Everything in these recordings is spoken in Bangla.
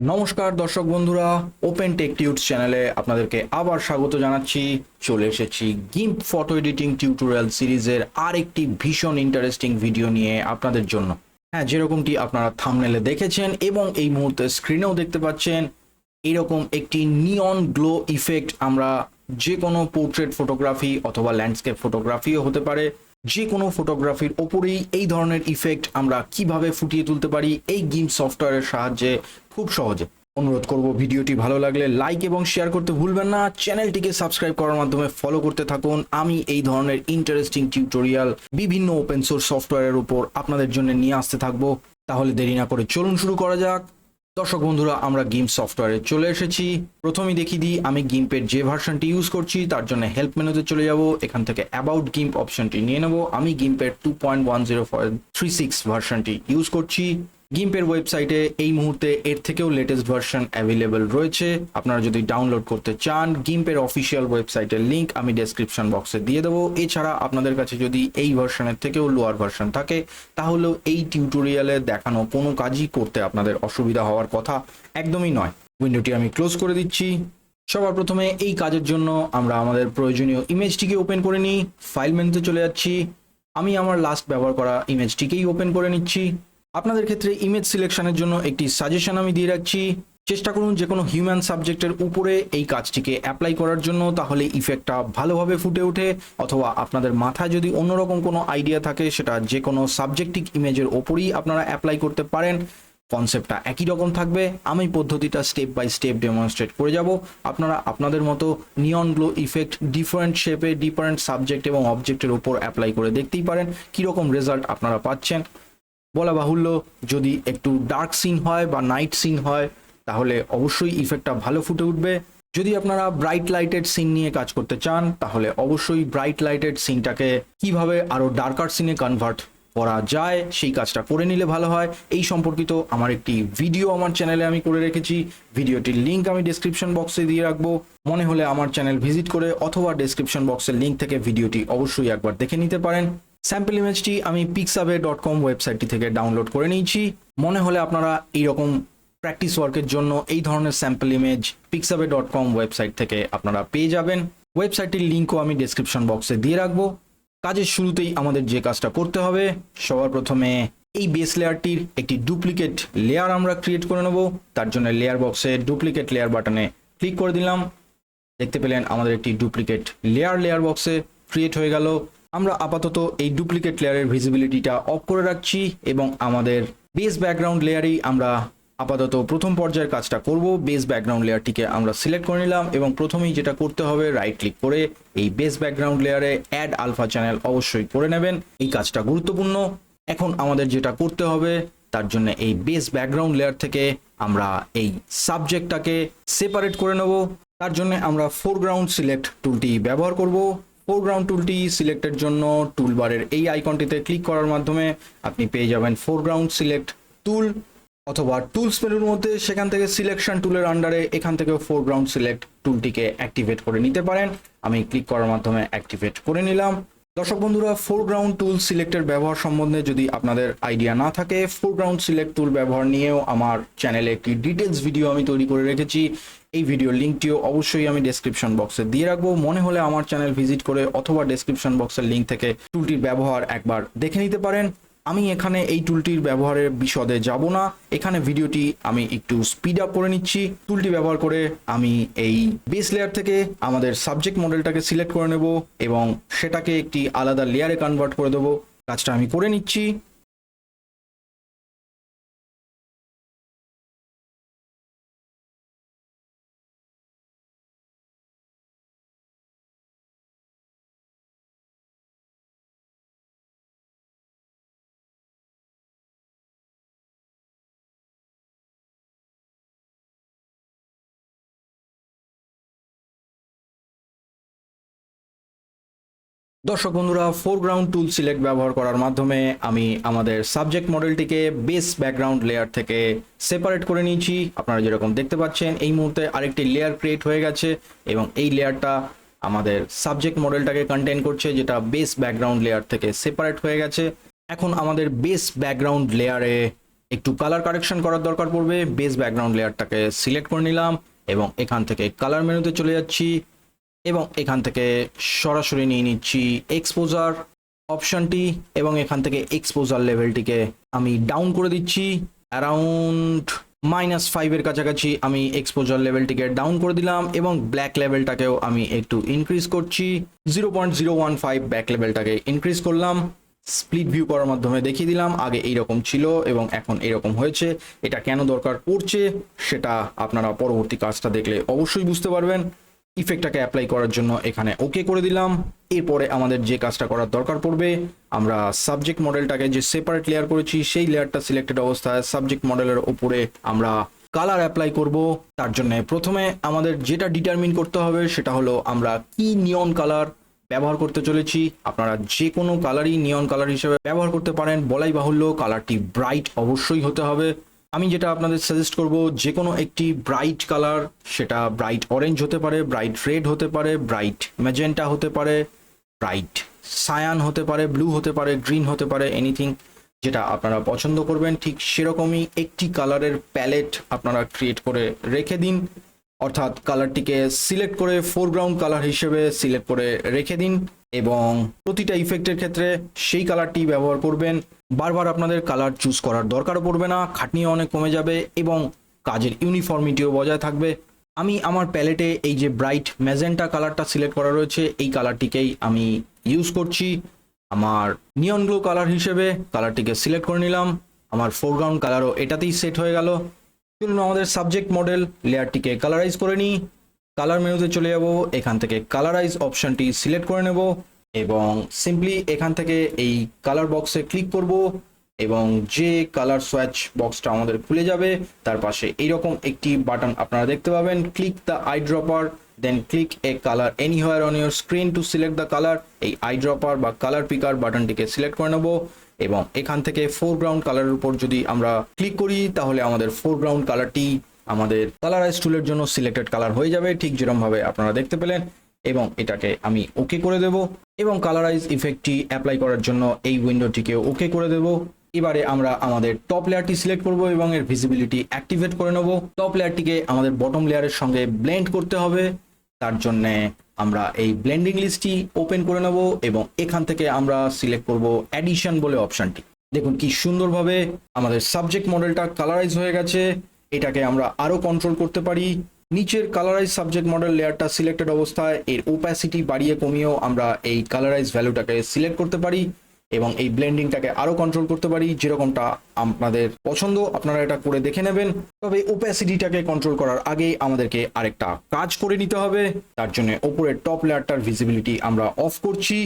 নমস্কার দর্শক বন্ধুরা ওপেন টেক টিউটস চ্যানেলে আপনাদেরকে আবার স্বাগত জানাচ্ছি। চলে এসেছি গিম্প ফটো এডিটিং টিউটোরিয়াল সিরিজের আরেকটি ভীষণ ইন্টারেস্টিং ভিডিও নিয়ে আপনাদের জন্য। হ্যাঁ যেরকমটি আপনারা থামনেলে দেখেছেন এবং এই মুহূর্তে স্ক্রিনেও দেখতে পাচ্ছেন, এরকম একটি নিয়ন গ্লো ইফেক্ট আমরা যে কোনো পোর্ট্রেট ফটোগ্রাফি অথবা ল্যান্ডস্কেপ ফটোগ্রাফিও হতে পারে। যে কোনো ফটোগ্রাফির ওপরেই এই ধরনের ইফেক্ট আমরা কীভাবে ফুটিয়ে তুলতে পারি এই গিম সফটওয়্যারের সাহায্যে খুব সহজে। অনুরোধ করব ভিডিওটি ভালো লাগলে লাইক এবং শেয়ার করতে ভুলবেন না। চ্যানেলটিকে সাবস্ক্রাইব করার মাধ্যমে ফলো করতে থাকুন। আমি এই ধরনের ইন্টারেস্টিং টিউটোরিয়াল বিভিন্ন ওপেন সোর্স সফটওয়্যারের উপর আপনাদের জন্য নিয়ে আসতে থাকব। তাহলে দেরি না করে চলুন শুরু করা যাক। দর্শক বন্ধুরা, আমরা গেম সফটওয়্যারে চলে এসেছি। প্রথমেই দেখি দিই, আমি গিম্পের যে ভার্সনটি ইউজ করছি, তার জন্য হেল্প মেনুতে চলে যাব। এখান থেকে অ্যাবাউট গিম্প অপশনটি নিয়ে নেব। আমি গিম্পের two point one zero three six ভার্সনটি use করছি। গিম্পের ওয়েবসাইটে এই মুহূর্তে এর থেকেও লেটেস্ট ভার্সন অ্যাভেলেবেল রয়েছে। আপনারা যদি ডাউনলোড করতে চান, গিম্পের অফিসিয়াল ওয়েবসাইটের লিঙ্ক আমি ডেসক্রিপশন বক্সে দিয়ে দেবো। এছাড়া আপনাদের কাছে যদি এই ভার্সনের থেকেও লোয়ার ভার্সন থাকে, তাহলেও এই টিউটোরিয়ালে দেখানো কোনো কাজই করতে আপনাদের অসুবিধা হওয়ার কথা একদমই নয়। উইন্ডোটি আমি ক্লোজ করে দিচ্ছি। সবার প্রথমে এই কাজের জন্য আমরা আমাদের প্রয়োজনীয় ইমেজটিকে ওপেন করে নিই। ফাইল মেনুতে চলে যাচ্ছি। আমি আমার লাস্ট ব্যবহার করা ইমেজটিকেই ওপেন করে নিচ্ছি। আপনাদের ক্ষেত্রে ইমেজ সিলেকশনের জন্য একটি সাজেশন আমি দিয়ে রাখছি। চেষ্টা করুন যে কোনো হিউম্যান সাবজেক্টের উপরে এই কাজটিকে অ্যাপ্লাই করার জন্য, তাহলে ইফেক্টটা ভালোভাবে ফুটে ওঠে, অথবা আপনাদের মাথায় যদি অন্যরকম কোনো আইডিয়া থাকে, সেটা যে কোনো সাবজেক্টিক ইমেজের ওপরই আপনারা অ্যাপ্লাই করতে পারেন। কনসেপ্টটা একই রকম থাকবে। আমি পদ্ধতিটা স্টেপ বাই স্টেপ ডেমনস্ট্রেট করে যাব। আপনারা আপনাদের মতো নিয়ন গ্লো ইফেক্ট ডিফারেন্ট শেপে ডিফারেন্ট সাবজেক্ট এবং অবজেক্টের উপর অ্যাপ্লাই করে দেখতেই পারেন, কীরকম রেজাল্ট আপনারা পাচ্ছেন। বলা বাহুল্য, যদি একটু ডার্ক সিন হয় বা নাইট সিন হয়, তাহলে অবশ্যই ইফেক্টটা ভালো ফুটে উঠবে। যদি আপনারা ব্রাইট লাইটেড সিন নিয়ে কাজ করতে চান, তাহলে অবশ্যই ব্রাইট লাইটেড সিনটাকে কীভাবে আরও ডার্কার সিনে কনভার্ট করা যায়, সেই কাজটা করে নিলে ভালো হয়। এই সম্পর্কিত আমার একটি ভিডিও আমার চ্যানেলে আমি করে রেখেছি। ভিডিওটির লিংক আমি ডেসক্রিপশন বক্সে দিয়ে রাখব। মনে হলে আমার চ্যানেল ভিজিট করে অথবা ডেসক্রিপশন বক্সের লিংক থেকে ভিডিওটি অবশ্যই একবার দেখে নিতে পারেন। স্যাম্পল ইমেজটি আমি পিক্সাবে ডট কম ওয়েবসাইটটি থেকে ডাউনলোড করে নিয়েছি। মনে হলে আপনারা এইরকম প্র্যাকটিস ওয়ার্কের জন্য এই ধরনের sample image Pixabay dot com website থেকে আপনারা পেয়ে যাবেন। ওয়েবসাইটটির লিঙ্কও আমি ডেসক্রিপশন বক্সে দিয়ে রাখব। কাজের শুরুতেই আমাদের যে কাজটা করতে হবে, সবার প্রথমে এই বেস লেয়ারটির একটি ডুপ্লিকেট লেয়ার আমরা ক্রিয়েট করে নেব। তার জন্য লেয়ার বক্সে ডুপ্লিকেট লেয়ার বাটনে ক্লিক করে দিলাম। দেখতে পেলেন আমাদের একটি ডুপ্লিকেট লেয়ার লেয়ার বক্সে ক্রিয়েট হয়ে গেল। আমরা আপাতত এই ডুপ্লিকেট লেয়ারের ভিজিবিলিটিটা অফ করে রাখছি এবং আমাদের বেস ব্যাকগ্রাউন্ড লেয়ারেই আমরা আপাতত প্রথম পর্যায়ের কাজটা করব। বেস ব্যাকগ্রাউন্ড লেয়ারটিকে আমরা সিলেক্ট করে নিলাম এবং প্রথমেই যেটা করতে হবে রাইট ক্লিক করে এই বেস ব্যাকগ্রাউন্ড লেয়ারে অ্যাড আলফা চ্যানেল অবশ্যই করে নেবেন। এই কাজটা গুরুত্বপূর্ণ। এখন আমাদের যেটা করতে হবে, তার জন্য এই বেস ব্যাকগ্রাউন্ড লেয়ার থেকে আমরা এই সাবজেক্টটাকে সেপারেট করে নেব। তার জন্য আমরা ফোরগ্রাউন্ড সিলেক্ট টুলটি ব্যবহার করব। ফোরগ্রাউন্ড টুলটি সিলেক্টের জন্য টুলবারের এই আইকনটিতে ক্লিক করার মাধ্যমে আপনি পেয়ে যাবেন ফোরগ্রাউন্ড সিলেক্ট টুল অথবা টুলস মেনুর মধ্যে সেখান থেকে সিলেকশন টুলের আন্ডারে এখান থেকে ফোরগ্রাউন্ড সিলেক্ট টুলটিকে অ্যাক্টিভেট করে নিতে পারেন। আমি ক্লিক করার মাধ্যমে অ্যাক্টিভেট করে নিলাম। দর্শক বন্ধুরা ফোরগ্রাউন্ড টুল সিলেক্টের ব্যবহার সম্বন্ধে যদি আপনাদের আইডিয়া না থাকে ফোরগ্রাউন্ড সিলেক্ট টুল ব্যবহার নিয়েও আমার চ্যানেলে একটি ডিটেলস ভিডিও আমি তৈরি করে রেখেছি। এই ভিডিওর লিঙ্কটিও অবশ্যই আমি ডেসক্রিপশন বক্সে দিয়ে রাখব। মনে হলে আমার চ্যানেল ভিজিট করে অথবা ডেসক্রিপশন বক্সের লিঙ্ক থেকে টুলটির ব্যবহার একবার দেখে নিতে পারেন। আমি এখানে এই টুলটির ব্যবহারের বিশদে যাব না। এখানে ভিডিওটি আমি একটু স্পিড আপ করে নিচ্ছি। টুলটি ব্যবহার করে আমি এই বেস লেয়ার থেকে আমাদের সাবজেক্ট মডেলটাকে সিলেক্ট করে নেব এবং সেটাকে একটি আলাদা লেয়ারে কনভার্ট করে দেবো। কাজটা আমি করে নিচ্ছি। দর্শক বন্ধুরা ফোরগ্রাউন্ড টুল সিলেক্ট ব্যবহার করার মাধ্যমে আমি আমাদের সাবজেক্ট মডেলটিকে বেস ব্যাকগ্রাউন্ড লেয়ার থেকে সেপারেট করে নিয়েছি। আপনারা যেরকম দেখতে পাচ্ছেন, এই মুহূর্তে আরেকটি লেয়ার ক্রিয়েট হয়ে গেছে এবং এই লেয়ারটা আমাদের সাবজেক্ট মডেলটাকে কন্টেন করছে, যেটা বেস ব্যাকগ্রাউন্ড লেয়ার থেকে সেপারেট হয়ে গেছে। এখন আমাদের বেস ব্যাকগ্রাউন্ড লেয়ারে একটু কালার কারেকশন করার দরকার পড়বে। বেস ব্যাকগ্রাউন্ড লেয়ারটাকে সিলেক্ট করে নিলাম এবং এখান থেকে কালার মেনুতে চলে যাচ্ছি। এবং এখান থেকে সরাসরি নিয়ে নিচ্ছি এক্সপোজার অপশনটি এবং এখান থেকে এক্সপোজার লেভেলটিকে আমি ডাউন করে দিচ্ছি। অ্যারাউন্ড মাইনাস ফাইভের কাছাকাছি আমি এক্সপোজার লেভেলটিকে ডাউন করে দিলাম এবং ব্ল্যাক লেভেলটাকেও আমি একটু ইনক্রিজ করছি। Zero point zero one five back লেভেলটাকে increase করলাম। স্প্লিট ভিউ করার মাধ্যমে দেখিয়ে দিলাম, আগে এইরকম ছিল এবং এখন এরকম হয়েছে। এটা কেন দরকার পড়ছে, সেটা আপনারা পরবর্তী কাজটা দেখলে অবশ্যই বুঝতে পারবেন। ইফেক্টটাকে অ্যাপ্লাই করার জন্য এখানে ওকে করে দিলাম। এরপরে আমাদের যে কাজটা করার দরকার পড়বে, আমরা সাবজেক্ট মডেলটাকে যে সেপারেট লেয়ার করেছি, সেই লেয়ারটা সিলেক্টেড অবস্থায় সাবজেক্ট মডেলের ওপরে আমরা কালার অ্যাপ্লাই করব। তার জন্য প্রথমে আমাদের যেটা ডিটারমিন করতে হবে, সেটা হলো আমরা কি নিয়ন কালার ব্যবহার করতে চলেছি। আপনারা যে কোনো কালারই নিয়ন কালার হিসেবে ব্যবহার করতে পারেন। বলাই বাহুল্য কালারটি ব্রাইট অবশ্যই হতে হবে। আমি যেটা আপনাদের সাজেস্ট করব যে কোনো একটি ব্রাইট কালার সেটা ব্রাইট অরেঞ্জ হতে পারে ব্রাইট রেড হতে পারে ব্রাইট ম্যাজেন্টা হতে পারে ব্রাইট সায়ান হতে পারে ব্লু হতে পারে গ্রিন হতে পারে এনিথিং যেটা আপনারা পছন্দ করবেন, ঠিক সেরকমই একটি কালারের প্যালেট আপনারা ক্রিয়েট করে রেখে দিন। অর্থাৎ কালারটিকে সিলেক্ট করে ফোরগ্রাউন্ড কালার হিসেবে সিলেক্ট করে রেখে দিন এবং প্রতিটা ইফেক্টের ক্ষেত্রে সেই কালারটি ব্যবহার করবেন। বারবার আপনাদের কালার চুজ করার দরকারও পড়বে না, খাটনিও অনেক কমে যাবে এবং কাজের ইউনিফর্মিটিও বজায় থাকবে। আমি আমার প্যালেটে এই যে ব্রাইট ম্যাজেন্টা কালারটা সিলেক্ট করা রয়েছে, এই কালারটিকেই আমি ইউজ করছি। আমার নিয়ন গ্লো কালার হিসেবে কালারটিকে সিলেক্ট করে নিলাম। আমার ফোরগ্রাউন্ড কালারও এটাতেই সেট হয়ে গেল। চলুন আমাদের সাবজেক্ট মডেল লেয়ারটিকে কালারাইজ করে নিই। কালার মেনুতে চলে যাব, এখান থেকে কালারাইজ অপশনটি সিলেক্ট করে নেব এবং সিম্পলি এখান থেকে এই কালার বক্সে ক্লিক করব এবং যে কালার সোয়াচ বক্সটা আমাদের খুলে যাবে, তার পাশে এইরকম একটি বাটন আপনারা দেখতে পাবেন। Click the eye dropper then click a colour any anywhere on your screen to select the colour এই আই ড্রপার বা কালার পিকার বাটনটিকে সিলেক্ট করে নেব। এবং এখান থেকে ফোরগ্রাউন্ড কালারের উপর যদি আমরা ক্লিক করি, তাহলে আমাদের ফোরগ্রাউন্ড কালারটি আমাদের কালারাইজ টুলের জন্য সিলেক্টেড কালার হয়ে যাবে। ঠিক যেরমভাবে আপনারা দেখতে পেলেন এবং এটাকে আমি ওকে করে দেব এবং কালারাইজ ইফেক্টটি অ্যাপ্লাই করার জন্য এই উইন্ডোটিকে ওকে করে দেব। এবারে আমরা আমাদের টপ লেয়ারটি সিলেক্ট করব এবং এর ভিজিবিলিটি অ্যাক্টিভেট করে নেব। টপ লেয়ারটিকে আমাদের বটম লেয়ারের সঙ্গে ব্লেন্ড করতে হবে। তার জন্য আমরা এই ব্লেন্ডিং লিস্টটি ওপেন করে নেব এবং এখান থেকে আমরা সিলেক্ট করব অ্যাডিশন বলে অপশনটি দেখুন কি সুন্দরভাবে আমাদের সাবজেক্ট মডেলটা কালারাইজ হয়ে গেছে। এটাকে আমরা আরও কন্ট্রোল করতে পারি। নিচের কালারাইজ সাবজেক্ট মডেল লেয়ারটা সিলেক্টেড অবস্থায়, এর ওপ্যাসিটি বাড়িয়ে কমিয়েও আমরা এই কালারাইজ ভ্যালুটাকে সিলেক্ট করতে পারি। এবং এই ব্লেন্ডিংটাকে আরও কন্ট্রোল করতে পারি, যেরকমটা আপনাদের পছন্দ, আপনারা এটা করে দেখে নেবেন। তবে ওপ্যাসিটিটাকে কন্ট্রোল করার আগে আমাদেরকে আরেকটা কাজ করে নিতে হবে। তার জন্য ওপরের টপ লেয়ারটার ভিজিবিলিটি আমরা অফ করছি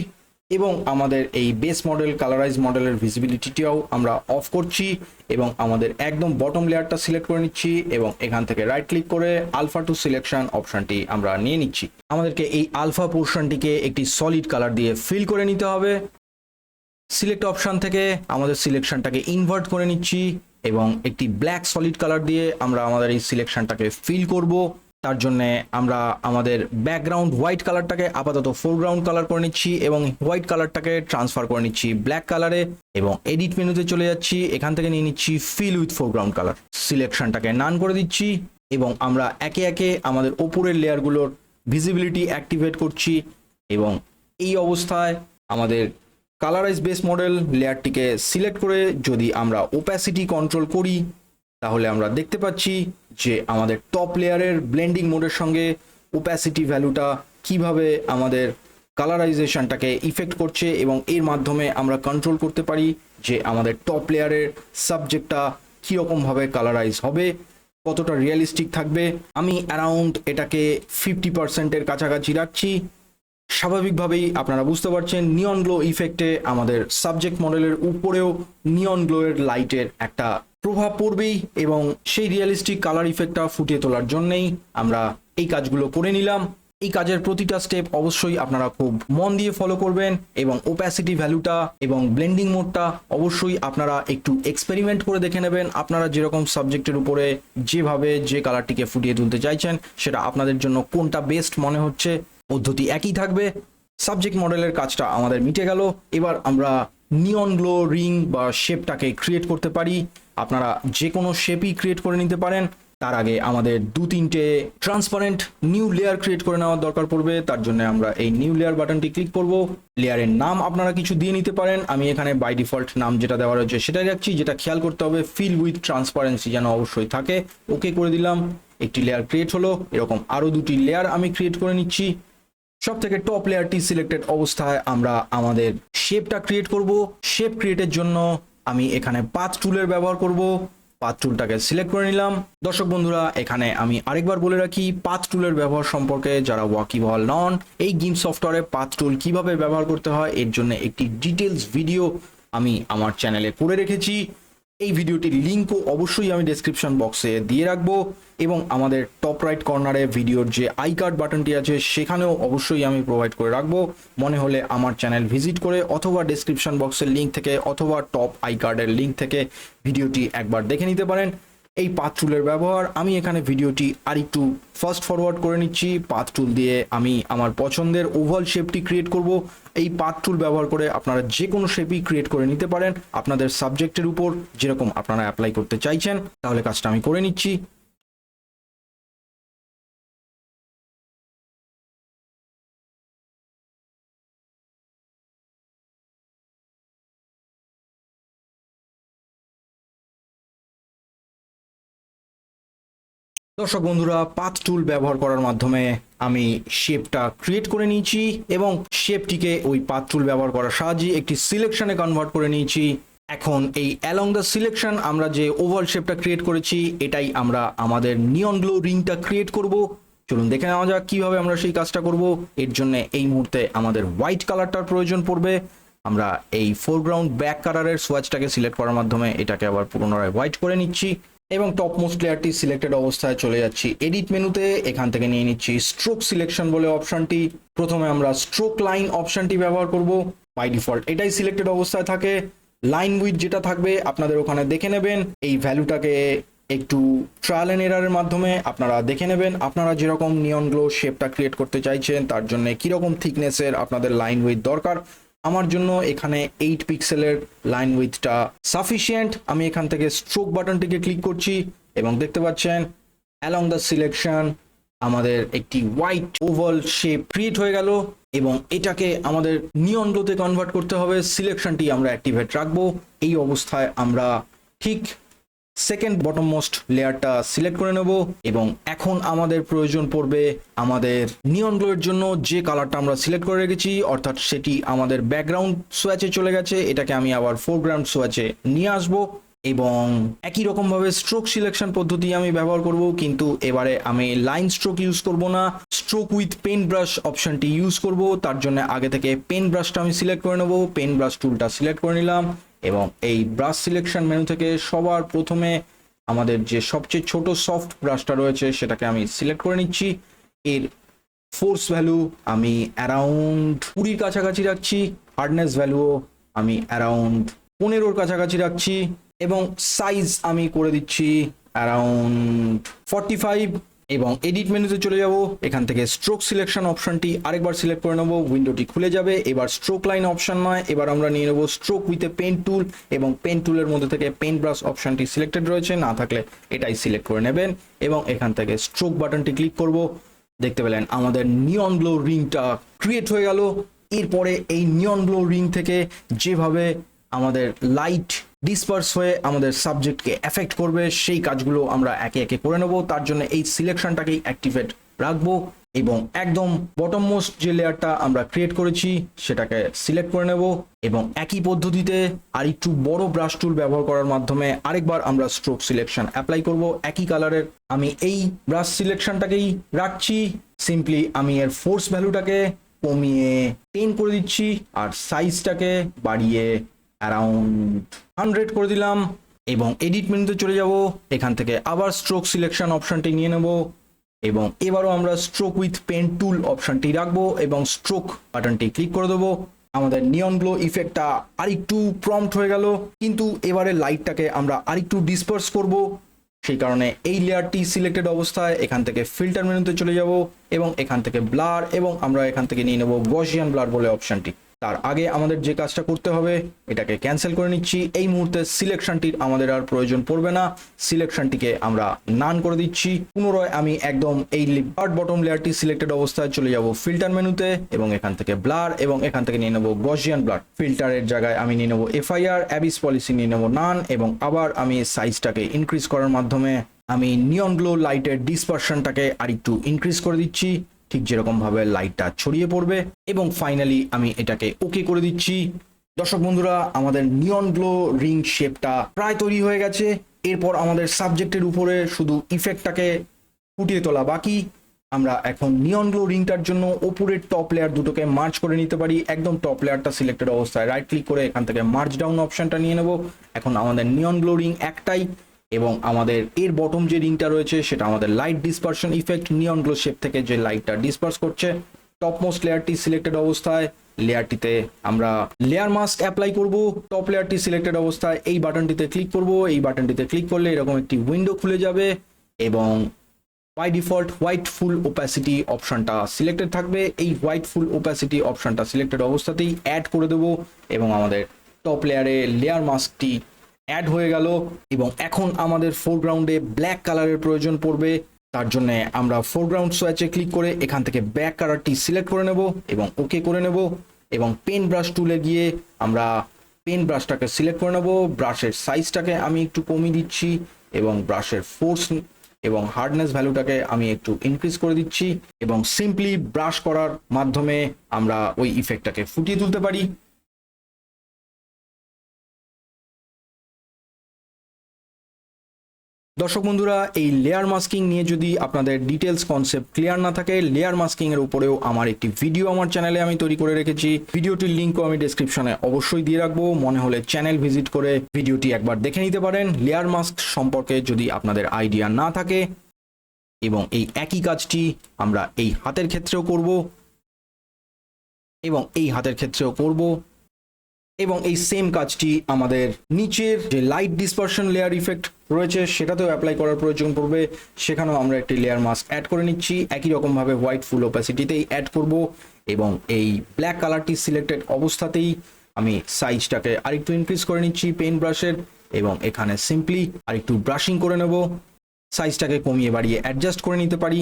এবং আমাদের এই বেস মডেল কালারাইজ মডেলের ভিজিবিলিটিটাও আমরা অফ করছি এবং আমাদের একদম বটম লেয়ারটা সিলেক্ট করে নিচ্ছি এবং এখান থেকে রাইট ক্লিক করে আলফা টু সিলেকশন অপশনটি আমরা নিয়ে নিচ্ছি। আমাদেরকে এই আলফা পোর্শনটিকে একটি সলিড কালার দিয়ে ফিল করে নিতে হবে। সিলেক্ট অপশান থেকে আমাদের সিলেকশনটাকে ইনভার্ট করে নিচ্ছি এবং একটি ব্ল্যাক সলিড কালার দিয়ে আমরা আমাদের এই সিলেকশনটাকে ফিল করব। তার জন্য আমরা আমাদের ব্যাকগ্রাউন্ড হোয়াইট কালারটাকে আপাতত ফোরগ্রাউন্ড কালার করে নিচ্ছি এবং হোয়াইট কালারটাকে ট্রান্সফার করে নিচ্ছি ব্ল্যাক কালারে এবং এডিট মেনুতে চলে যাচ্ছি। এখান থেকে নিয়ে নিচ্ছি ফিল উইথ ফোরগ্রাউন্ড কালার সিলেকশনটাকে নান করে দিচ্ছি এবং আমরা একে একে আমাদের ওপরের লেয়ারগুলোর ভিজিবিলিটি অ্যাক্টিভেট করছি এবং এই অবস্থায় আমাদের কালারাইজ বেস মডেল লেয়ারটিকে সিলেক্ট করে যদি আমরা ওপ্যাসিটি কন্ট্রোল করি, তাহলে আমরা দেখতে পাচ্ছি যে আমাদের টপ লেয়ারের ব্লেন্ডিং মোডের সঙ্গে ওপ্যাসিটি ভ্যালুটা কীভাবে আমাদের কালারাইজেশনটাকে ইফেক্ট করছে এবং এর মাধ্যমে আমরা কন্ট্রোল করতে পারি যে আমাদের টপ লেয়ারের সাবজেক্টটা কীরকমভাবে কালারাইজ হবে, কতটা রিয়েলিস্টিক থাকবে। আমি অ্যারাউন্ড এটাকে ফিফটি পার্সেন্টের কাছাকাছি রাখছি। স্বাভাবিকভাবেই আপনারা বুঝতে পারছেন নিয়ন গ্লো ইফেক্টে আমাদের সাবজেক্ট মডেলের উপরেও নিয়ন গ্লোয়ের লাইটের একটা প্রভাব পড়বেই এবং সেই রিয়েলিস্টিক কালার ইফেক্টটা ফুটিয়ে তোলার জন্যেই আমরা এই কাজগুলো করে নিলাম। এই কাজের প্রতিটা স্টেপ অবশ্যই আপনারা খুব মন দিয়ে ফলো করবেন এবং ওপ্যাসিটি ভ্যালুটা এবং ব্লেন্ডিং মোডটা অবশ্যই আপনারা একটু এক্সপেরিমেন্ট করে দেখে নেবেন। আপনারা যেরকম সাবজেক্টের উপরে যেভাবে যে কালারটিকে ফুটিয়ে তুলতে চাইছেন, সেটা আপনাদের জন্য কোনটা বেস্ট মনে হচ্ছে পদ্ধতি একই থাকবে। সাবজেক্ট মডেলের কাজটা আমাদের মিটে গেল। এবার আমরা নিয়ন গ্লো রিং বা শেপটাকে ক্রিয়েট করতে পারি। আপনারা যে কোনো শেপই ক্রিয়েট করে নিতে পারেন। তার আগে আমাদের দু তিনটে ট্রান্সপারেন্ট নিউ লেয়ার ক্রিয়েট করে নেওয়ার দরকার পড়বে। তার জন্য আমরা এই নিউ লেয়ার বাটনটি ক্লিক করব। লেয়ারের নাম আপনারা কিছু দিয়ে নিতে পারেন। আমি এখানে বাই ডিফল্ট নাম যেটা দেওয়া রয়েছে সেটাই রাখছি, যেটা খেয়াল করতে হবে ফিল উইথ ট্রান্সপারেন্সি যেন অবশ্যই থাকে। ওকে করে দিলাম। একটি লেয়ার ক্রিয়েট হলো। এরকম আরও দুটি লেয়ার আমি ক্রিয়েট করে নিচ্ছি। সব থেকে টপ লেয়ারটি সিলেক্টেড অবস্থায় আমরা আমাদের শেপটা ক্রিয়েট করব। শেপ ক্রিয়েটের জন্য আমি এখানে পাথ টুলের ব্যবহার করব। পাথ টুলটাকে সিলেক্ট করে নিলাম। দর্শক বন্ধুরা, এখানে আমি আরেকবার বলে রাখি পাথ টুলের ব্যবহার সম্পর্কে যারা ওয়াকিবল নন, এই গেম সফটওয়্যারে পাথ টুল কীভাবে ব্যবহার করতে হয়, এর জন্য একটি ডিটেলস ভিডিও আমি আমার চ্যানেলে করে রেখেছি। এই ভিডিওটির লিঙ্কও অবশ্যই আমি ডেসক্রিপশন বক্সে দিয়ে রাখব এবং আমাদের টপ রাইট কর্নারে ভিডিওর যে আই কার্ড বাটনটি আছে, সেখানেও অবশ্যই আমি প্রোভাইড করে রাখব। মনে হলে আমার চ্যানেল ভিজিট করে অথবা ডেসক্রিপশন বক্সের লিঙ্ক থেকে অথবা টপ আই কার্ডের লিঙ্ক থেকে ভিডিওটি একবার দেখে নিতে পারেন। এই পাথ টুলের ব্যবহার। আমি এখানে ভিডিওটি আর একটু ফার্স্ট ফরওয়ার্ড করে নিচ্ছি। পাথ টুল দিয়ে আমি আমার পছন্দের ওভাল শেপটি ক্রিয়েট করব। এই পাথ টুল ব্যবহার করে আপনারা যে কোনো শেপই ক্রিয়েট করে নিতে পারেন। আপনাদের সাবজেক্টের উপর যেরকম আপনারা অ্যাপ্লাই করতে চাইছেন, তাহলে কাজটা আমি করে নিচ্ছি। দর্শক বন্ধুরা, পাথ টুল ব্যবহার করার মাধ্যমে আমি শেপটা ক্রিয়েট করে নিয়েছি এবং শেপটিকে ওই পাথ টুল ব্যবহার করার সাহায্যে একটি সিলেকশনে কনভার্ট করে নিয়েছি। এখন এই অ্যালং দ্য সিলেকশন আমরা যে ওভাল শেপটা ক্রিয়েট করেছি, এটাই আমরা আমাদের নিয়ন গ্লো রিংটা ক্রিয়েট করব। চলুন দেখে নেওয়া যাক কীভাবে আমরা সেই কাজটা করব। এর জন্য এই মুহূর্তে আমাদের হোয়াইট কালারটার প্রয়োজন পড়বে। আমরা এই ফোরগ্রাউন্ড ব্যাক কালারের সোয়াচটাকে সিলেক্ট করার মাধ্যমে এটাকে আবার পুনরায় হোয়াইট করে নিচ্ছি। এবং টপ মোস্ট লেয়ারটি সিলেক্টেড অবস্থায় চলে যাচ্ছি। এডিট মেনুতে এখান থেকে নিয়ে নিচ্ছি স্ট্রোক সিলেকশন বলে অপশনটি প্রথমে আমরা স্ট্রোক লাইন অপশনটি ব্যবহার করব বাই ডিফল্ট এটাই সিলেক্টেড অবস্থায় থাকে। লাইন উইথ যেটা থাকবে আপনাদের ওখানে দেখে নেবেন। এই ভ্যালুটাকে একটু ট্রায়াল এন্ড এরারের মাধ্যমে আপনারা দেখে নেবেন। আপনারা যেরকম নিয়ন গ্লো শেপটা ক্রিয়েট করতে চাইছেন, তার জন্য কীরকম থিকনেসের আপনাদের লাইন উইথ দরকার আমার জন্য এখানে এইট পিক্সেলের লাইন উইথটা সাফিসিয়েন্ট আমি এখান থেকে স্ট্রোক বাটনটিকে ক্লিক করছি এবং দেখতে পাচ্ছেন অ্যালং দ্য সিলেকশন আমাদের একটি হোয়াইট ওভাল শেপ ক্রিয়েট হয়ে গেল এবং এটাকে আমাদের নিয়ন্ত্রতে কনভার্ট করতে হবে। সিলেকশনটি আমরা অ্যাক্টিভেট রাখব। এই অবস্থায় আমরা ঠিক সেকেন্ড বটম মোস্ট লেয়ারটা সিলেক্ট করে নেব এবং এখন আমাদের প্রয়োজন পড়বে আমাদের নিয়ন গ্লোয়ের জন্য যে কালারটা আমরা সিলেক্ট করে রেখেছি, অর্থাৎ সেটি আমাদের ব্যাকগ্রাউন্ড সোয়াচে চলে গেছে। এটাকে আমি আবার ফোরগ্রাউন্ড সোয়াচে নিয়ে আসব এবং একই রকমভাবে স্ট্রোক সিলেকশন পদ্ধতি আমি ব্যবহার করব, কিন্তু এবারে আমি লাইন স্ট্রোক ইউজ করব না। স্ট্রোক উইথ পেন ব্রাশ অপশনটি ইউজ করব, তার জন্য আগে থেকে পেন ব্রাশটা আমি সিলেক্ট করে নেব। পেন ব্রাশ টুলটা সিলেক্ট করে নিলাম। এবং এই ব্রাশ সিলেকশন মেনু থেকে সবার প্রথমে আমাদের যে সবচেয়ে ছোট সফট ব্রাশটা রয়েছে, সেটাকে আমি সিলেক্ট করে নিচ্ছি। এর ফোর্স ভ্যালু আমি অ্যারাউন্ড কুড়ির কাছাকাছি রাখছি হার্ডনেস ভ্যালুও আমি অ্যারাউন্ড পনেরোর কাছাকাছি রাখছি, এবং সাইজ আমি করে দিচ্ছি অ্যারাউন্ড ফর্টি ফাইভ এবং এডিট মেনুতে চলে যাব। এখান থেকে স্ট্রোক সিলেকশন অপশনটি আরেকবার সিলেক্ট করে নেব। উইন্ডোটি খুলে যাবে। এবার স্ট্রোক লাইন অপশন নয়। এবার আমরা নিয়ে নেব stroke with a pen tool এবং পেন টুলের মধ্যে থেকে পেন ব্রাশ অপশনটি সিলেক্টেড রয়েছে। না থাকলে এটাই সিলেক্ট করে নেবেন এবং এখান থেকে স্ট্রোক বাটনটি ক্লিক করব। দেখতে পেলেন আমাদের নিয়ন গ্লো রিংটা ক্রিয়েট হয়ে গেল। এরপরে এই নিয়ন গ্লো রিং থেকে যেভাবে আমাদের লাইট ডিসপার্স হয়ে আমাদের সাবজেক্টকে এফেক্ট করবে, সেই কাজগুলো আমরা একে একে করে নেব। তার জন্য এই সিলেকশনটাকেই অ্যাক্টিভেট রাখব এবং একদম বটম মোস্ট যে লেয়ারটা আমরা ক্রিয়েট করেছি, সেটাকে সিলেক্ট করে নেব এবং একই পদ্ধতিতে আর একটু বড় ব্রাশ টুল ব্যবহার করার মাধ্যমে আরেকবার আমরা স্ট্রোক সিলেকশন অ্যাপ্লাই করব। একই কালারের আমি এই ব্রাশ সিলেকশনটাকেই রাখছি। সিম্পলি আমি এর ফোর্স ভ্যালুটাকে কমিয়ে টেন করে দিচ্ছি আর সাইজটাকে বাড়িয়ে অ্যারাউন্ড হান্ড্রেড করে দিলাম এবং এডিট মেনুতে চলে যাব। এখান থেকে আবার স্ট্রোক সিলেকশন অপশনটি নিয়ে নেব এবং এবারও আমরা স্ট্রোক উইথ পেন টুল অপশনটি রাখব এবং স্ট্রোক বাটনটি ক্লিক করে দেবো। আমাদের নিয়ন গ্লো ইফেক্টটা আরেকটু প্রম্পট হয়ে গেল, কিন্তু এবারে লাইটটাকে আমরা আরেকটু ডিসপার্স করব। সেই কারণে এই লেয়ারটি সিলেক্টেড অবস্থায় এখান থেকে ফিল্টার মেনুতে চলে যাব এবং এখান থেকে ব্লার এবং আমরা এখান থেকে নিয়ে নেব গসিয়ান ব্লার বলে অপশনটি তার আগে আমাদের যে কাজটা করতে হবে, এটাকে ক্যান্সেল করে নিচ্ছি। এই মুহূর্তে সিলেকশনটির আমাদের আর প্রয়োজন পড়বে না। সিলেকশনটিকে আমরা নান করে দিচ্ছি। পুনরায় আমি একদম এই বার্ড বটম লেয়ারটি সিলেক্টেড অবস্থায় চলে যাব ফিল্টার মেনুতে এবং এখান থেকে ব্লার এবং এখান থেকে নিয়ে নেব গসিয়ান ব্লার ফিল্টারের জায়গায় আমি নিয়ে নেব এফআইআর অ্যাবিস পলিসি নিয়ে নেব নান এবং আবার আমি সাইজটাকে ইনক্রিজ করার মাধ্যমে আমি নিয়ন গ্লো লাইটের ডিসপারশনটাকে আরেকটু ইনক্রিজ করে দিচ্ছি। ঠিক যেরকম ভাবে লাইটটা ছড়িয়ে পড়বে এবং ফাইনালি আমি এটাকে ওকে করে দিচ্ছি। দর্শক বন্ধুরা, আমাদের নিয়ন গ্লো রিং শেপটা প্রায় তৈরি হয়ে গেছে। এরপর আমাদের সাবজেক্টের উপরে শুধু ইফেক্টটাকে ফুটিয়ে তোলা বাকি। আমরা এখন নিয়ন গ্লো রিংটার জন্য ওপরের টপ লেয়ার দুটোকে মার্চ করে নিতে পারি। একদম টপ লেয়ারটা সিলেক্টেড অবস্থায় রাইট ক্লিক করে এখান থেকে মার্চ ডাউন অপশনটা নিয়ে নেব। এখন আমাদের নিয়ন গ্লো রিং একটাই। এবং আমাদের এর বটম যে রিংটা রয়েছে, সেটা আমাদের light dispersion effect neon glow shape থেকে যে লাইটটা ডিসপার্স করছে। টপ মোস্ট লেয়ারটি সিলেক্টেড অবস্থায় লেয়ারটিতে আমরা লেয়ার মাস্ক অ্যাপ্লাই করব। টপ লেয়ারটি সিলেক্টেড অবস্থায়, এই বাটনটিতে ক্লিক করব। এই বাটনটিতে ক্লিক করলে এরকম একটি উইন্ডো খুলে যাবে এবং by default white full opacity অপশনটা সিলেক্টেড থাকবে। এই হোয়াইট ফুল ওপ্যাসিটি অপশনটা সিলেক্টেড অবস্থাতেই অ্যাড করে দেবো এবং আমাদের টপ লেয়ারে লেয়ার মাস্কটি অ্যাড হয়ে গেল এবং এখন আমাদের ফোরগ্রাউন্ডে ব্ল্যাক কালারের প্রয়োজন পড়বে। তার জন্য আমরা ফোরগ্রাউন্ড সোয়াচে ক্লিক করে এখান থেকে ব্যাক কালারটি সিলেক্ট করে নেব এবং ওকে করে নেব এবং পেন ব্রাশ টুলে গিয়ে আমরা পেন ব্রাশটাকে সিলেক্ট করে নেব। ব্রাশের সাইজটাকে আমি একটু কমিয়ে দিচ্ছি এবং ব্রাশের ফোর্স এবং হার্ডনেস ভ্যালুটাকে আমি একটু ইনক্রিজ করে দিচ্ছি এবং সিম্পলি ব্রাশ করার মাধ্যমে আমরা ওই ইফেক্টটাকে ফুটিয়ে তুলতে পারি। দর্শক বন্ধুরা, এই লেয়ার মাস্কিং নিয়ে যদি আপনাদের ডিটেলস কনসেপ্ট ক্লিয়ার না থাকে লেয়ার মাস্কিং এর উপরেও আমার একটি ভিডিও আমার চ্যানেলে আমি তৈরি করে রেখেছি। ভিডিওটির লিঙ্কও আমি ডেসক্রিপশনে অবশ্যই দিয়ে রাখব। মনে হলে চ্যানেল ভিজিট করে ভিডিওটি একবার দেখে নিতে পারেন। লেয়ার মাস্ক সম্পর্কে যদি আপনাদের আইডিয়া না থাকে এবং এই একই কাজটি আমরা এই হাতের ক্ষেত্রেও করব এবং এই হাতের ক্ষেত্রেও করব এবং এই সেম কাজটি আমাদের নিচের যে লাইট ডিসপারশন লেয়ার ইফেক্ট রয়েছে, সেটাতেও অ্যাপ্লাই করার প্রয়োজন পড়বে। সেখানেও আমরা একটি লেয়ার মাস্ক অ্যাড করে নিচ্ছি। একই রকমভাবে হোয়াইট ফুল ওপ্যাসিটিতেই অ্যাড করব এবং এই ব্ল্যাক কালারটি সিলেক্টেড অবস্থাতেই আমি সাইজটাকে আরেকটু ইনক্রিজ করে নিচ্ছি পেন ব্রাশের এবং এখানে সিম্পলি আরেকটু ব্রাশিং করে নেব। সাইজটাকে কমিয়ে বাড়িয়ে অ্যাডজাস্ট করে নিতে পারি।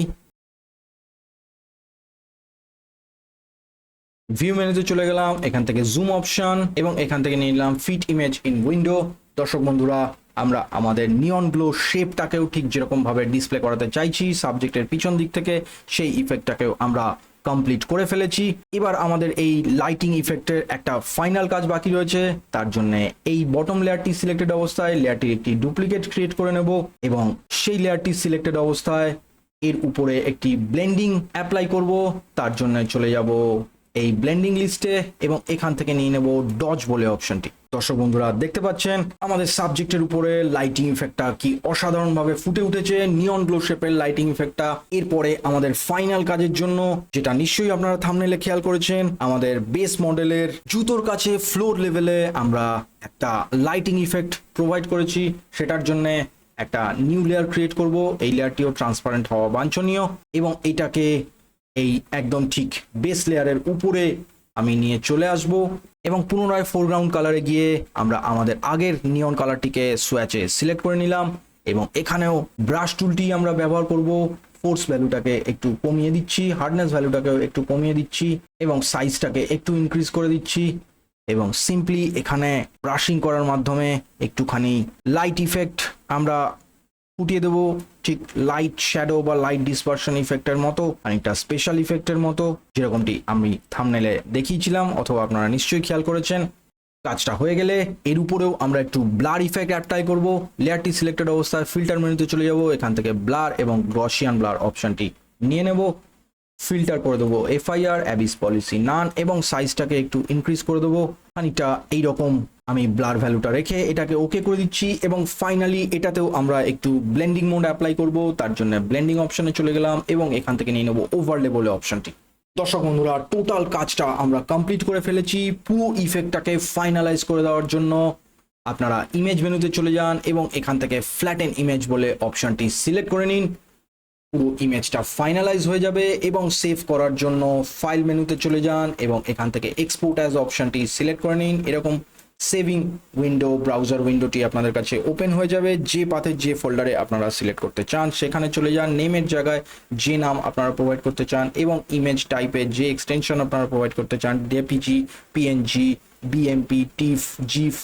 ভিউ মেনুতে চলে গেলাম, এখান থেকে জুম অপশন এবং এখান থেকে নিলাম ফিট ইমেজ ইন উইন্ডো দর্শক বন্ধুরা, আমরা আমাদের নিয়ন গ্লো শেপটাকেও ঠিক যেরকম ভাবে ডিসপ্লে করাতে চাইছি সাবজেক্টের পিছন দিক থেকে, সেই ইফেক্টটাকেও আমরা কমপ্লিট করে ফেলেছি। এবার আমাদের এই লাইটিং ইফেক্টের একটা ফাইনাল কাজ বাকি রয়েছে, তার জন্য এই বটম লেয়ারটি সিলেক্টেড অবস্থায় লেয়ারটির একটি ডুপ্লিকেট ক্রিয়েট করে নেব, এবং সেই লেয়ারটি সিলেক্টেড অবস্থায়, এর উপরে একটি ব্লেন্ডিং অ্যাপ্লাই করব, তার জন্য চলে যাব এই ব্লেন্ডিং লিস্টে এবং এখান থেকে নিয়ে নেব ডজ বলে অপশনটি দর্শক বন্ধুরা, দেখতে পাচ্ছেন, আমাদের সাবজেক্টের উপরে লাইটিং ইফেক্টটা কি অসাধারণভাবে ফুটে উঠেছে নিয়ন গ্লো শেপের লাইটিং ইফেক্টটা এরপরে আমাদের ফাইনাল কাজের জন্য, যেটা নিশ্চয়ই আপনারা থামনেলে খেয়াল করেছেন, আমাদের বেস মডেলের জুতোর কাছে ফ্লোর লেভেলে আমরা একটা লাইটিং ইফেক্ট প্রোভাইড করেছি। সেটার জন্য একটা নিউ লেয়ার ক্রিয়েট করব। এই লেয়ারটিও ট্রান্সপারেন্ট হওয়া বাঞ্ছনীয় এবং এটাকে এই একদম ঠিক বেস লেয়ারের উপরে আমি নিয়ে চলে আসব এবং পুনরায় ফোরগ্রাউন্ড কালারে গিয়ে আমরা আমাদের আগের নিয়ন কালারটিকে সোয়াচে সিলেক্ট করে নিলাম এবং এখানেও ব্রাশ টুলটি আমরা ব্যবহার করব। ফোর্স ভ্যালুটাকে একটু কমিয়ে দিচ্ছি হার্ডনেস ভ্যালুটাকেও একটু কমিয়ে দিচ্ছি এবং সাইজটাকে একটু ইনক্রিজ করে দিচ্ছি এবং সিম্পলি এখানে ব্রাশিং করার মাধ্যমে একটুখানি লাইট ইফেক্ট আমরা ফুটিয়ে দেবো, ঠিক লাইট শ্যাডো বা লাইট ডিসপারশন ইফেক্টের মতো অনেকটা স্পেশাল ইফেক্টের মতো, যেরকমটি আমি থামনেলে দেখিয়েছিলাম, অথবা আপনারা নিশ্চয়ই খেয়াল করেছেন। কাজটা হয়ে গেলে, এর উপরেও আমরা একটু ব্লার ইফেক্ট অ্যাপ্লাই করব লেয়ারটি সিলেক্টেড অবস্থায় ফিল্টার মেনুতে চলে যাব, এখান থেকে ব্লার এবং গ্রসিয়ান ব্লার অপশনটি নিয়ে নেব। ফিল্টার করে দেবো এফআইআর অ্যাবিস পলিসি নান এবং সাইজটাকে একটু ইনক্রিজ করে দেবো, খানিকটা এইরকম আমি ব্লার ভ্যালুটা রেখে এটাকে ওকে করে দিচ্ছি এবং ফাইনালি এটাতেও আমরা একটু ব্লেন্ডিং মোড অ্যাপ্লাই করব, তার জন্য ব্লেন্ডিং অপশনে চলে গেলাম এবং এখান থেকে নিয়ে নেব ওভারলে বলে অপশনটি দর্শক বন্ধুরা টোটাল কাজটা আমরা কমপ্লিট করে ফেলেছি পুরো ইফেক্টটাকে ফাইনালাইজ করে দেওয়ার জন্য। আপনারা ইমেজ মেনুতে চলে যান এবং এখান থেকে ফ্ল্যাটেন ইমেজ বলে অপশনটি সিলেক্ট করে নিন। পুরো ইমেজটা ফাইনালাইজ হয়ে যাবে এবং সেভ করার জন্য ফাইল মেনুতে চলে যান এবং এখান থেকে এক্সপোর্ট অ্যাজ অপশনটি সিলেক্ট করে নিন। এরকম সেভিং উইন্ডো ব্রাউজার উইন্ডোটি আপনাদের কাছে ওপেন হয়ে যাবে। যে পাথে যে ফোল্ডারে আপনারা সিলেক্ট করতে চান, সেখানে চলে যান নেমের জায়গায় যে নাম আপনারা প্রোভাইড করতে চান এবং ইমেজ টাইপের যে এক্সটেনশন আপনারা প্রোভাইড করতে চান ডেপিজি পিএনজি বিএমপি টিফ জিফ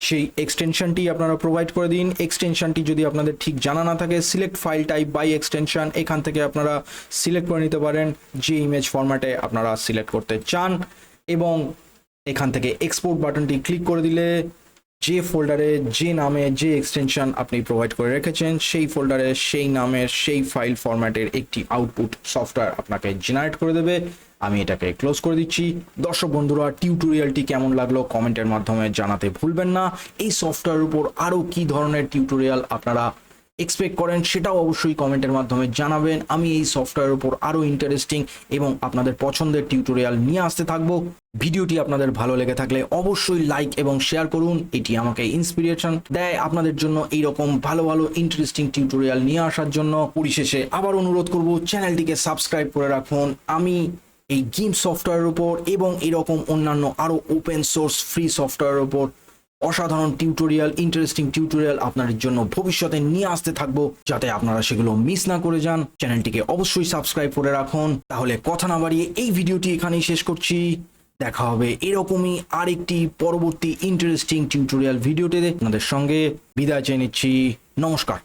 সেই এক্সটেনশনটি আপনারা প্রোভাইড করে দিন। এক্সটেনশনটি যদি আপনাদের ঠিক জানা না থাকে select file type by extension এখান থেকে আপনারা সিলেক্ট করে নিতে পারেন। যে ইমেজ ফরম্যাটে আপনারা সিলেক্ট করতে চান এবং এখান থেকে এক্সপোর্ট বাটনটি ক্লিক করে দিলে যে ফোল্ডারে যে নামে যে এক্সটেনশন আপনি প্রোভাইড করে রেখেছেন, সেই ফোল্ডারে সেই নামের সেই ফাইল ফরম্যাটের একটি আউটপুট সফটওয়্যার আপনাকে জেনারেট করে দেবে। আমি এটাকে ক্লোজ করে দিচ্ছি। দর্শক বন্ধুরা টিউটোরিয়ালটি কেমন লাগল কমেন্টের মাধ্যমে জানাতে ভুলবেন না। এই সফটওয়্যারের উপর আরও কী ধরনের টিউটোরিয়াল আপনারা এক্সপেক্ট করেন, সেটাও অবশ্যই কমেন্টের মাধ্যমে জানাবেন। আমি এই সফটওয়্যারের উপর আরও ইন্টারেস্টিং এবং আপনাদের পছন্দের টিউটোরিয়াল নিয়ে আসতে থাকব। ভিডিওটি আপনাদের ভালো লেগে থাকলে অবশ্যই লাইক এবং শেয়ার করুন। এটি আমাকে ইন্সপিরেশন দেয় আপনাদের জন্য এইরকম ভালো ভালো ইন্টারেস্টিং টিউটোরিয়াল নিয়ে আসার জন্য। পরিশেষে আবার অনুরোধ করব, চ্যানেলটিকে সাবস্ক্রাইব করে রাখুন। আমি এই গেম সফটওয়্যারের উপর এবং এরকম অন্যান্য আরও ওপেন সোর্স ফ্রি সফটওয়্যারের উপর অসাধারণ টিউটোরিয়াল ইন্টারেস্টিং টিউটোরিয়াল আপনাদের জন্য ভবিষ্যতে নিয়ে আসতে থাকব। যাতে আপনারা সেগুলো মিস না করে যান। চ্যানেলটিকে অবশ্যই সাবস্ক্রাইব করে রাখুন। তাহলে কথা না বাড়িয়ে এই ভিডিওটি এখানেই শেষ করছি। দেখা হবে এরকমই আরেকটি পরবর্তী ইন্টারেস্টিং টিউটোরিয়াল ভিডিওতে। আপনাদের সঙ্গে বিদায় চেয়ে নিচ্ছি। নমস্কার।